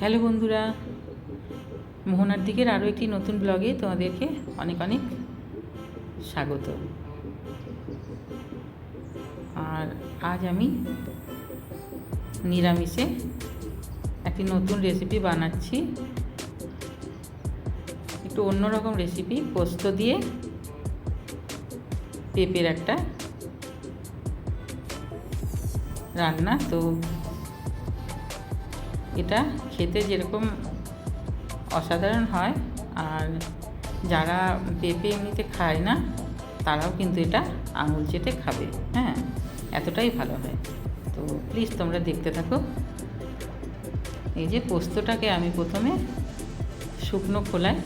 Hello বন্ধুরা, মোহনার দিকের আরও একটি নতুন ব্লগে তোমাদেরকে অনেক অনেক স্বাগত। আর আজ আমি নিরামিষে একটি নতুন রেসিপি বানাচ্ছি। একটু অন্যরকম রেসিপি পোস্ত দিয়ে পেঁপের একটা রান্না। তো এটা খেতে যেরকম অসাধারণ হয়, আর যারা পেঁপে এমনিতে খায় না, তারাও কিন্তু এটা আঙুল চেটে খাবে হ্যাঁ এতটাই ভালো হয়। তো প্লিজ তোমরা দেখতে থাকো। এই যে পোস্তটাকে আমি প্রথমে শুকনো খোলায়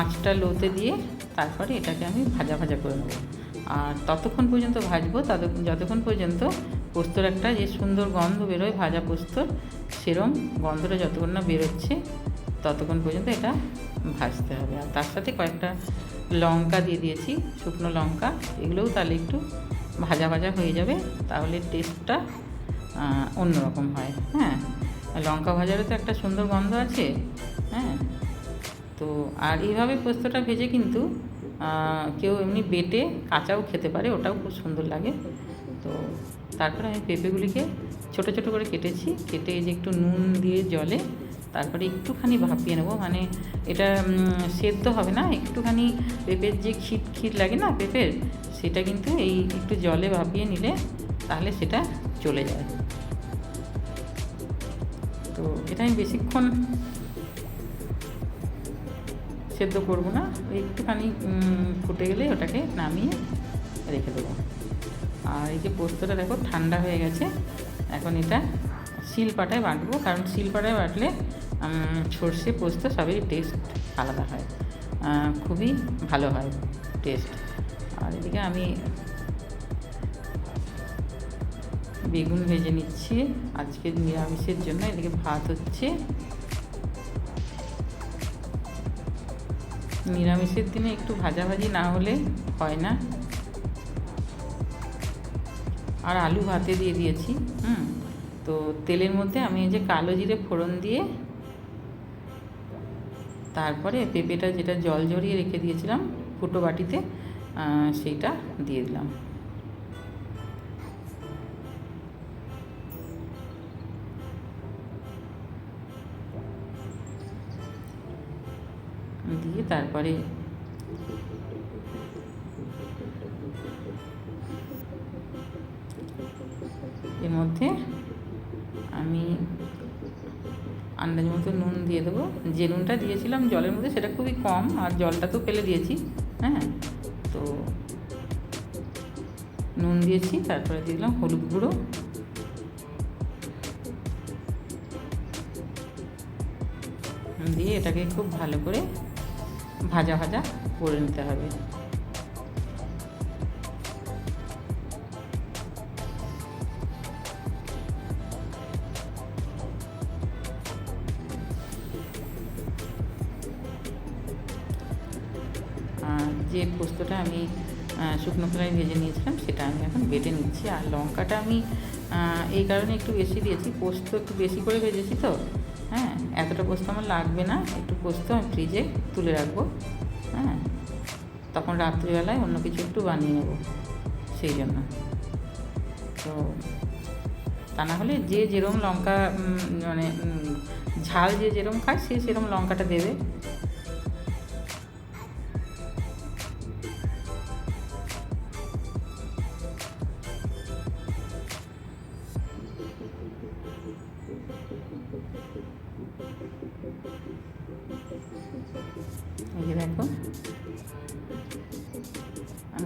আঁচটা লোতে দিয়ে তারপরে এটাকে আমি ভাজা ভাজা করে নেব। আর ততক্ষণ পর্যন্ত ভাজবো ততক্ষণ যতক্ষণ পর্যন্ত পোস্তর একটা যে সুন্দর গন্ধ বেরোয়, ভাজা পোস্তর, সেরম গন্ধটা যতক্ষণ না বেরোচ্ছে, ততক্ষণ পর্যন্ত এটা ভাজতে হবে। আর তার সাথে কয়েকটা লঙ্কা দিয়ে দিয়েছি, শুকনো লঙ্কা, এগুলোও তাহলে একটু ভাজা ভাজা হয়ে যাবে, তাহলে টেস্টটা অন্যরকম হয়। হ্যাঁ লঙ্কা ভাজারও তো একটা সুন্দর গন্ধ আছে হ্যাঁ। তো, আর এইভাবে পোস্তটা ভেজে কিন্তু কেউ এমনি বেটে কাঁচাও খেতে পারে, ওটাও খুব সুন্দর লাগে। তো তারপরে আমি পেঁপেগুলিকে ছোট ছোট করে কেটেছি, কেটে যে একটু নুন দিয়ে জলে তারপরে একটুখানি ভাপিয়ে নেব। মানে এটা সেদ্ধ হবে না, একটুখানি পেঁপের যে খিট খিট লাগে না পেঁপের, সেটা কিন্তু এই একটু জলে ভাপিয়ে নিলে তাহলে সেটা চলে যায়। তো এটা আমি বেশিক্ষণ সেদ্ধ করব না, একটুখানি ফুটে গেলে ওটাকে নামিয়ে রেখে দেবো। আর এই যে পোস্তটা দেখো, ঠান্ডা হয়ে গেছে। এখন এটা শিলপাটায় বাটবো, কারণ শিলপাটায় বাটলে সর্ষে, পোস্ত সবেরই টেস্ট আলাদা হয়। খুবই ভালো হয় টেস্ট আর এদিকে আমি বেগুন ভেজে নিচ্ছি। আজকে নিরামিষের জন্য এদিকে ভাত হচ্ছে। নিরামিষের দিনে একটু ভাজাভাজি না হলে হয় না। আর আলু ভাতে দিয়ে দিয়েছি, হুম? তো তেলের মধ্যে আমি এই যে কালো জিরে ফোড়ন দিয়ে তারপরে পেঁপেটা যেটা জল ঝরিয়ে রেখে দিয়েছিলাম ফুটো বাটিতে সেইটা দিয়ে দিলাম। দিয়ে তারপরে এর মধ্যে আমি আন্দাজ মতো নুন দিয়ে দেবো। যে নুনটা দিয়েছিলাম জলের মধ্যে সেটা খুবই কম, আর জলটা তো ফেলে দিয়েছি হ্যাঁ? তো নুন দিয়েছি, তারপরে দিয়ে দিলাম হলুদ গুঁড়ো। দিয়ে এটাকে খুব ভালো করে ভাজা ভাজা করে নিতে হবে। যে পোস্তটা আমি শুকনো খোলায় ভেজে নিয়েছিলাম, সেটা আমি এখন বেটে নিচ্ছি। আর লঙ্কাটা আমি এই কারণে একটু বেশি দিয়েছি। পোস্ত একটু বেশি করে ভেজেছি তো। হ্যাঁ এতটা পোস্ত আমার লাগবে না। একটু পোস্ত আমি ফ্রিজে তুলে রাখব। হ্যাঁ তখন রাত্রিবেলায় অন্য কিছু একটু বানিয়ে নেব, সেই জন্য। তো, তা না হলে যে যেরম লঙ্কা মানে ঝাল যে যেরম খায়, সে সেরম লঙ্কাটা দেবে।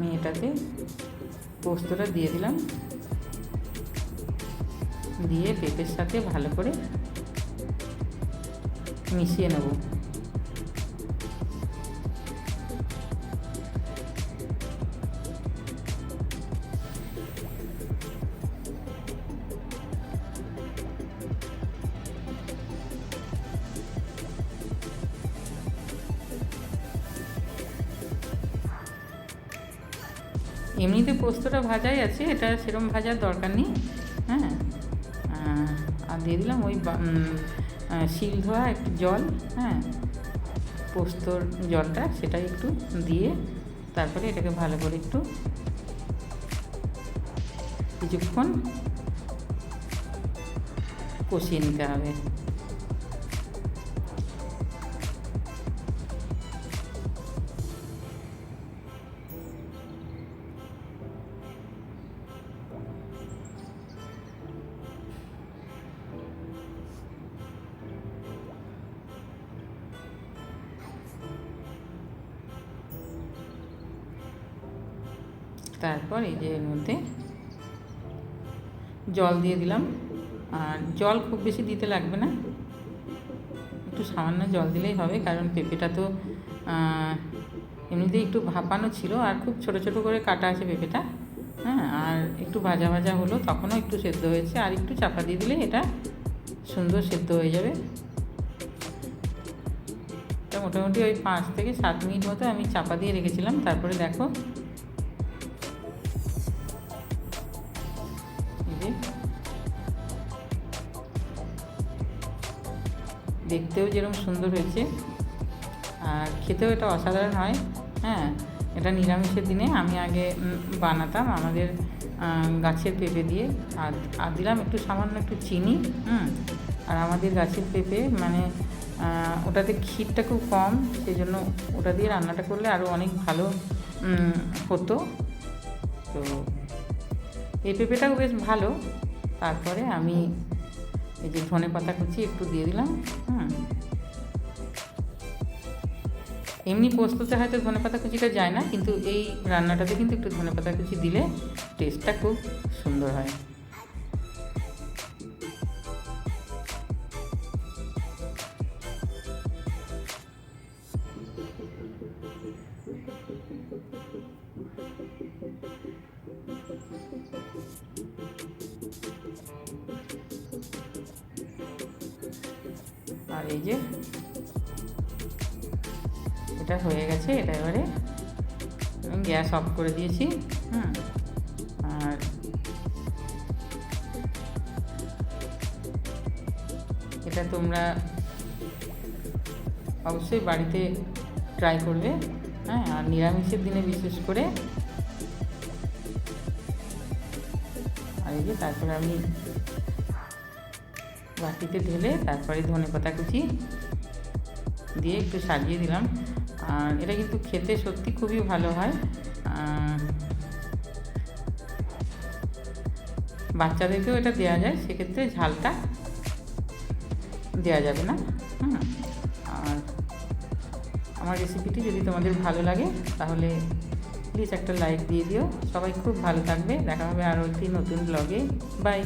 আমি এটাতে পোস্তটা দিয়ে দিলাম। দিয়ে পেঁপের সাথে ভালো করে মিশিয়ে নেব। এমনিতে পোস্তটা ভাজাই আছে, এটা সেরকম ভাজার দরকার নেই হ্যাঁ? আর দিয়ে দিলাম ওই শিল ধোয়া একটু জল হ্যাঁ? পোস্তর জলটা সেটা একটু দিয়ে তারপরে এটাকে ভালো করে একটু কিছুক্ষণ কষিয়ে নিতে হবে। তারপর এই যে এর মধ্যে জল দিয়ে দিলাম। আর জল খুব বেশি দিতে লাগবে না। একটু সামান্য জল দিলেই হবে কারণ পেঁপেটা তো আহ, এমনিতেই একটু ভাপানো ছিল আর খুব ছোট ছোট করে কাটা আছে পেঁপেটা। হ্যাঁ আর একটু ভাজা ভাজা হলো তখনও একটু সেদ্ধ হয়েছে। আর একটু চাপা দিয়ে দিলে এটা সুন্দর সেদ্ধ হয়ে যাবে। মোটামুটি ওই পাঁচ থেকে সাত মিনিট মতো আমি চাপা দিয়ে রেখেছিলাম। তারপরে দেখো দেখতেও যেরকম সুন্দর হয়েছে। আর খেতেও এটা অসাধারণ হয়। হ্যাঁ এটা নিরামিষের দিনে আমি আগে বানাতাম আমাদের গাছের পেঁপে দিয়ে। আর আর দিলাম একটু সামান্য একটু চিনি, হুম। আর আমাদের গাছের পেঁপে মানে ওটাতে ক্ষীরটা খুব কম সেই জন্য ওটা দিয়ে রান্নাটা করলে আরও অনেক ভালো হতো। তো, এই পেঁপেটাও বেশ ভালো। তারপরে আমি এই যে ধনে পাতা কুচি একটু দিয়ে দিলাম, হুম। এমনি পোস্ততে হয়তো ধনে পাতা কুচিটা যায় না, কিন্তু এই রান্নাটাতে কিন্তু একটু ধনে পাতা কুচি দিলে টেস্টটা খুব সুন্দর হয়। আর এই যে এটা হয়ে গেছে, এটা এবারে গ্যাস অফ করে দিয়েছি, হুম, আর এটা তোমরা অবশ্যই বাড়িতে ট্রাই করবে হ্যাঁ আর নিরামিষের দিনে বিশেষ করে। আর এই যে তারপরে আমি বাটিতে ঢেলে তারপরে ধনে পাতা কুচি দিয়ে একটু সাজিয়ে দিলাম। আর এটা কিন্তু খেতে সত্যি খুবই ভালো হয়। বাচ্চাদেরকেও এটা দেওয়া যায়, সেক্ষেত্রে ঝালটা দেওয়া যাবে না। আর আমার রেসিপিটি যদি তোমাদের ভালো লাগে, তাহলে প্লিজ একটা লাইক দিয়ে দিও। সবাই খুব ভালো থাকবে। দেখা হবে আরও একটি নতুন ব্লগে বাই